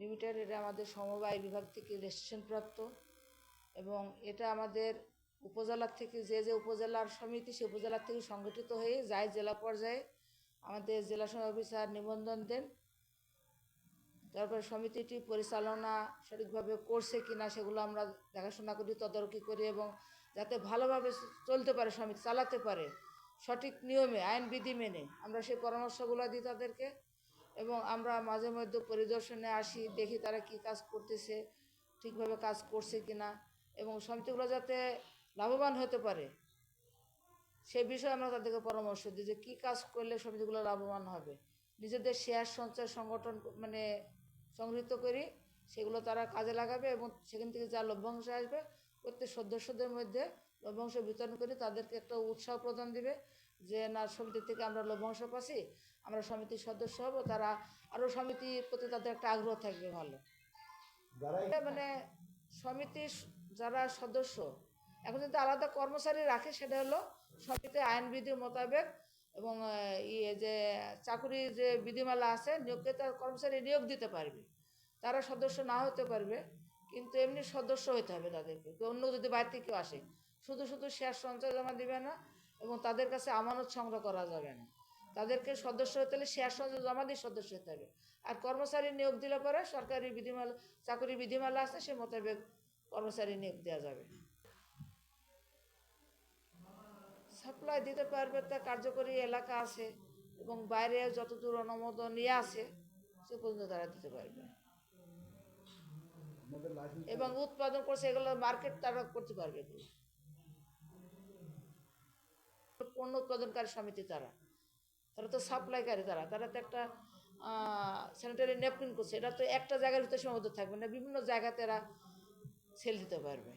Limited এটা আমাদের সমবায় বিভাগ থেকে রেজিস্ট্রেশন প্রাপ্ত এবং এটা আমাদের উপজেলার থেকে যে যে উপজেলার সমিতি সে উপজেলার থেকে সংগঠিত হয়ে যায় জেলা পর্যায়ে আমাদের জেলা অফিসার নিবন্ধন দেন। তারপরে সমিতিটি পরিচালনা সঠিকভাবে করছে কি না সেগুলো আমরা দেখাশোনা করি, তদারকি করি এবং যাতে ভালোভাবে চলতে পারে, সমিতি চালাতে পারে সঠিক নিয়মে আইন বিধি মেনে। আমরা সেই পরামর্শগুলো দিই তাদেরকে। এবং আমরা মাঝে মধ্যে পরিদর্শনে আসি, দেখি তারা কি কাজ করতেছে, ঠিকভাবে কাজ করছে কিনা এবং সমিতিগুলো যাতে লাভবান হতে পারে। সে বিষয়ে আমরা তাদেরকে পরামর্শ দিই যে কী কাজ করলে সমিতিগুলো লাভবান হবে। নিজেদের শেয়ার সঞ্চয় সংগঠন মানে সংগৃহীত করি, সেগুলো তারা কাজে লাগাবে এবং সেখান থেকে যা লভ্যাংশ আসবে, প্রত্যেক সদস্যদের মধ্যে লভ্যাংশ বিতরণ করে তাদেরকে একটা উৎসাহ প্রদান দিবে। যে না সমিতি থেকে আমরা লভ্যাংশ পাচ্ছি আমরা সমিতির সদস্য হব তারা আরও সমিতির প্রতি তাদের একটা আগ্রহ থাকবে ভালো। মানে সমিতির যারা সদস্য এখন যদি আলাদা কর্মচারী রাখে সেটা হলো সমিতি আইনবিধি মোতাবেক এবং ইয়ে যে চাকুরির যে বিধিমালা আছে নিয়োগকৃত কর্মচারী নিয়োগ দিতে পারবে। তারা সদস্য না হতে পারবে কিন্তু এমনি সদস্য হতে হবে তাদেরকে। কেউ অন্য যদি থেকে কেউ আসে শুধু শুধু শেয়ার সঞ্চয় জমা দিবে না এবং তাদের কাছে আমানত সংগ্রহ করা যাবে না। তাদেরকে সদস্য হতে হলে শেয়ার সঞ্চয় জমা দিয়ে সদস্য হতে হবে। আর কর্মচারী নিয়োগ দিলে পরে সরকারি বিধিমালা চাকরি বিধিমালা আছে সে মোতাবেক কর্মচারী নিয়োগ দেওয়া যাবে। সাপ্লাই দিতে পারবে তা কার্যকরী এলাকা আছে এবং বাইরে যতদূর অনুমোদন নিয়ে আছে সে পর্যন্ত তারা দিতে পারবে। এবং উৎপাদন করছে এগুলো মার্কেট তারা করতে পারবে। এগুলো পণ্য উৎপাদনকারী সমিতি তারা। তারা তো সাপ্লাইকারী তারা। তারা তো একটা স্যানিটারি ন্যাপকিন করছে। এটা তো একটা জায়গার ভিতরে সীমাবদ্ধ থাকবে না। বিভিন্ন জায়গাতে এরা সেল দিতে পারবে।